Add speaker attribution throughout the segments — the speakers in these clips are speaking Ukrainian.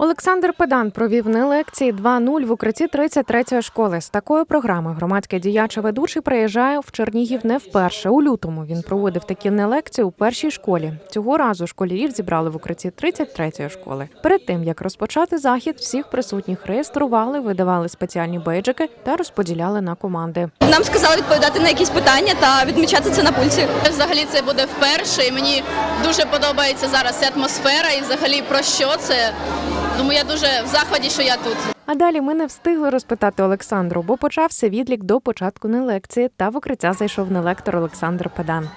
Speaker 1: Олександр Педан провів не лекції 2.0 в укритті 33-ї школи. З такою програмою громадський діяч і ведучий приїжджає в Чернігів не вперше. У лютому він проводив такі не лекції у першій школі. Цього разу школярів зібрали в укритті 33-ї школи. Перед тим як розпочати захід, всіх присутніх реєстрували, видавали спеціальні бейджики та розподіляли на команди.
Speaker 2: Нам сказали відповідати на якісь питання та відмічати це на пульті.
Speaker 3: Взагалі це буде вперше, і мені дуже подобається зараз ця атмосфера і взагалі про що це. Тому я дуже в захваті, що я тут.
Speaker 1: А далі ми не встигли розпитати Олександру, бо почався відлік до початку не лекції, та в укриття зайшов не лектор Олександр Педан.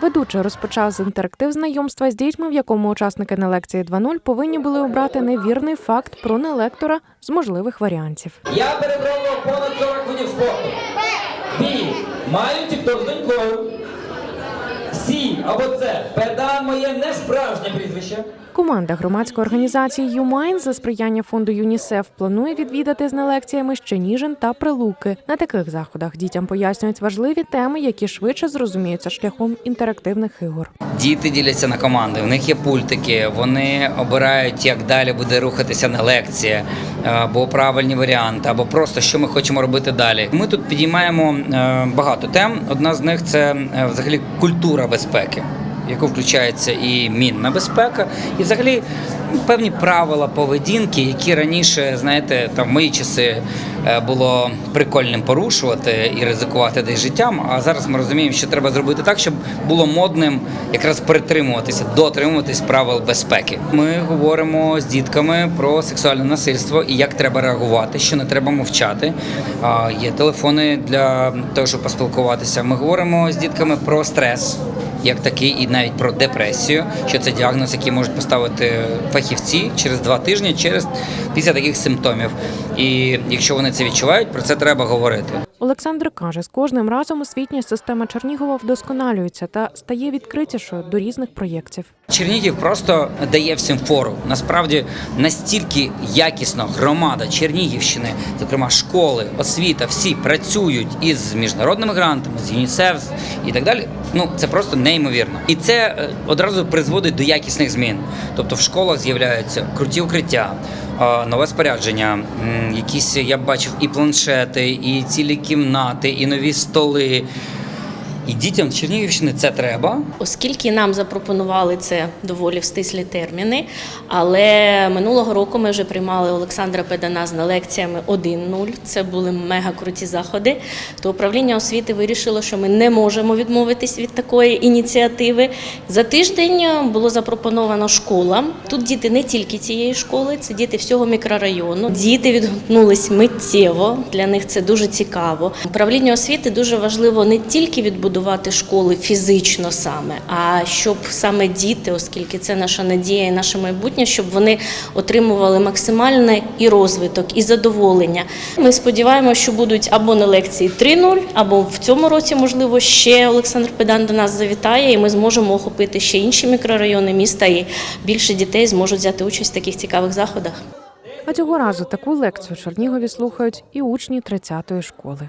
Speaker 1: Ведучий розпочав з інтерактив знайомства з дітьми, в якому учасники не лекції 2.0 повинні були обрати невірний факт про нелектора з можливих варіантів.
Speaker 4: Я перепробував понад 40 видів спорту. Бі. Маю тікток з донькою. Сі або це. Педан моє не справжнє прізвище.
Speaker 1: Команда громадської організації «Юмайн» за сприяння фонду ЮНІСЕФ планує відвідати з нелекціями Щеніжин та Прилуки. На таких заходах дітям пояснюють важливі теми, які швидше зрозуміються шляхом інтерактивних ігор.
Speaker 5: Діти діляться на команди. У них є пультики. Вони обирають, як далі буде рухатися на лекція, або правильні варіанти, або просто що ми хочемо робити далі. Ми тут підіймаємо е, багато тем. Одна з них це е, взагалі культура безпеки. Яку включається і мінна безпека, і взагалі певні правила поведінки, які раніше, знаєте, там в мої часи е, було прикольним порушувати і ризикувати десь життям. А зараз ми розуміємо, що треба зробити так, щоб було модним якраз притримуватися, дотримуватись правил безпеки. Ми говоримо з дітками про сексуальне насильство і як треба реагувати, що не треба мовчати. Є телефони для того, щоб поспілкуватися. Ми говоримо з дітками про стрес. Як такий, і навіть про депресію, що це діагноз, який можуть поставити фахівці через два тижні, через після таких симптомів. І якщо вони це відчувають, про це треба говорити.
Speaker 1: Олександр каже, з кожним разом освітня система Чернігова вдосконалюється та стає відкритішою до різних проєктів.
Speaker 5: Чернігів просто дає всім фору. Насправді настільки якісно громада Чернігівщини, зокрема школи, освіта, всі працюють із міжнародними грантами, з ЮНІСЕФ і так далі. Ну це просто неймовірно. І це е, одразу призводить до якісних змін. Тобто в школах з'являються круті укриття. Нове спорядження, якісь я бачив і планшети, і цілі кімнати, і нові столи. І дітям Чернігівщини це треба.
Speaker 6: Оскільки нам запропонували це доволі в стислі терміни, але минулого року ми вже приймали Олександра Педана з лекціями 1.0. Це були мега круті заходи. То управління освіти вирішило, що ми не можемо відмовитись від такої ініціативи. За тиждень було запропоновано школам. Тут діти не тільки цієї школи, це діти всього мікрорайону. Діти відгукнулись миттєво. Для них це дуже цікаво. Управління освіти дуже важливо не тільки відбудувати школи фізично саме, а щоб саме діти, оскільки це наша надія і наше майбутнє, щоб вони отримували максимальний і розвиток, і задоволення. Ми сподіваємося, що будуть або на лекції 3.0, або в цьому році, можливо, ще Олександр Педан до нас завітає, і ми зможемо охопити ще інші мікрорайони міста, і більше дітей зможуть взяти участь в таких цікавих заходах.
Speaker 1: А цього разу таку лекцію Чернігові слухають і учні 30-ї школи.